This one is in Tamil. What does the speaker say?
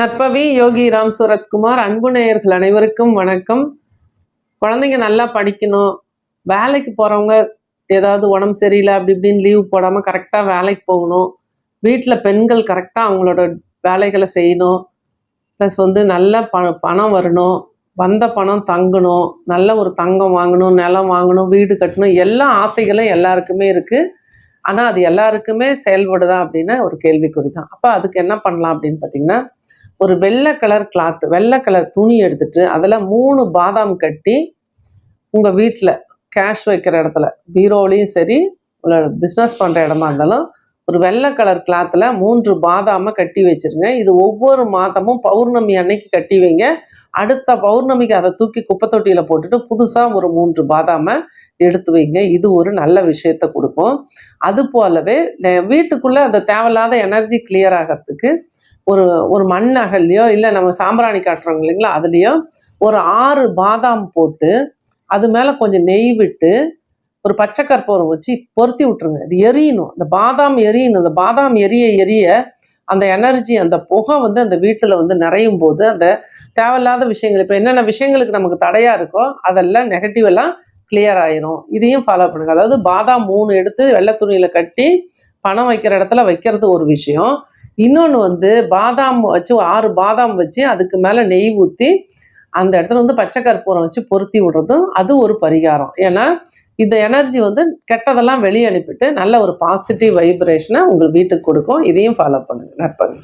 நற்பவி யோகி ராம் சூரத்குமார் அன்பு நேயர்கள் அனைவருக்கும் வணக்கம். குழந்தைங்க நல்லா படிக்கணும். வேலைக்கு போகிறவங்க ஏதாவது உடம்பு சரியில்லை அப்படி இப்படின்னு லீவ் போடாமல் கரெக்டாக வேலைக்கு போகணும். வீட்டில் பெண்கள் கரெக்டாக அவங்களோட வேலைகளை செய்யணும். ப்ளஸ் வந்து நல்ல ப பணம் வரணும். வந்த பணம் தங்கணும். நல்ல ஒரு தங்கம் வாங்கணும் நிலம் வாங்கணும் வீடு கட்டணும். எல்லா ஆசைகளும் எல்லாருக்குமே இருக்குது ஆனால் அது எல்லாருக்குமே செயல்படுதா அப்படின்னா ஒரு கேள்விக்குறி தான் அப்போ அதுக்கு என்ன பண்ணலாம் அப்படின்னு பார்த்தீங்கன்னா ஒரு வெள்ளை கலர் கிளாத் வெள்ளை கலர் துணி எடுத்துட்டு அதில் மூணு பாதாம் கட்டி உங்கள் வீட்டில் கேஷ் வைக்கிற இடத்துல பீரோலையும் சரி பிஸ்னஸ் பண்ணுற இடமா இருந்தாலும் ஒரு வெள்ளை கலர் கிளாத்தில் மூன்று பாதாமை கட்டி வச்சிருங்க. இது ஒவ்வொரு மாதமும் பௌர்ணமி அன்னைக்கு கட்டி வைங்க. அடுத்த பௌர்ணமிக்கு அதை தூக்கி குப்பை தொட்டியில் போட்டுட்டு புதுசாக ஒரு மூன்று பாதாமை எடுத்து வைங்க. இது ஒரு நல்ல விஷயத்தை கொடுக்கும். அது போலவே வீட்டுக்குள்ளே அந்த தேவையில்லாத எனர்ஜி கிளியர் ஆகிறதுக்கு ஒரு ஒரு மண் அகல்லையோ இல்லை நம்ம சாம்பிராணி காட்டுறோங்க இல்லைங்களா அதுலேயோ ஒரு ஆறு பாதாம் போட்டு அது மேலே கொஞ்சம் நெய் விட்டு ஒரு பச்சை கற்பூரம் வச்சு பொருத்தி விட்டுருங்க. இது எரியணும். அந்த பாதாம் எரியணும். அந்த பாதாம் எரிய எரிய அந்த எனர்ஜி அந்த புகை வந்து அந்த வீட்டில் வந்து நிறையும் போது அந்த தேவையில்லாத விஷயங்கள் இப்போ என்னென்ன விஷயங்களுக்கு நமக்கு தடையாக இருக்கோ அதெல்லாம் நெகட்டிவ் எல்லாம் கிளியர் ஆயிரும். இதையும் ஃபாலோ பண்ணுங்க. அதாவது பாதாம் மூணு எடுத்து வெள்ளை துணியில் கட்டி பணம் வைக்கிற இடத்துல வைக்கிறது ஒரு விஷயம். இன்னொன்று வந்து பாதாம் வச்சு ஆறு பாதாம் வச்சு அதுக்கு மேலே நெய் ஊற்றி அந்த இடத்துல வந்து பச்சை கற்பூரம் வச்சு பொருத்தி விடுறதும் அது ஒரு பரிகாரம். ஏன்னா இந்த எனர்ஜி வந்து கெட்டதெல்லாம் வெளியே அனுப்பிட்டு நல்ல ஒரு பாசிட்டிவ் வைப்ரேஷனை உங்கள் வீட்டுக்கு கொடுக்கும். இதையும் ஃபாலோ பண்ணுங்க. நற்பங்க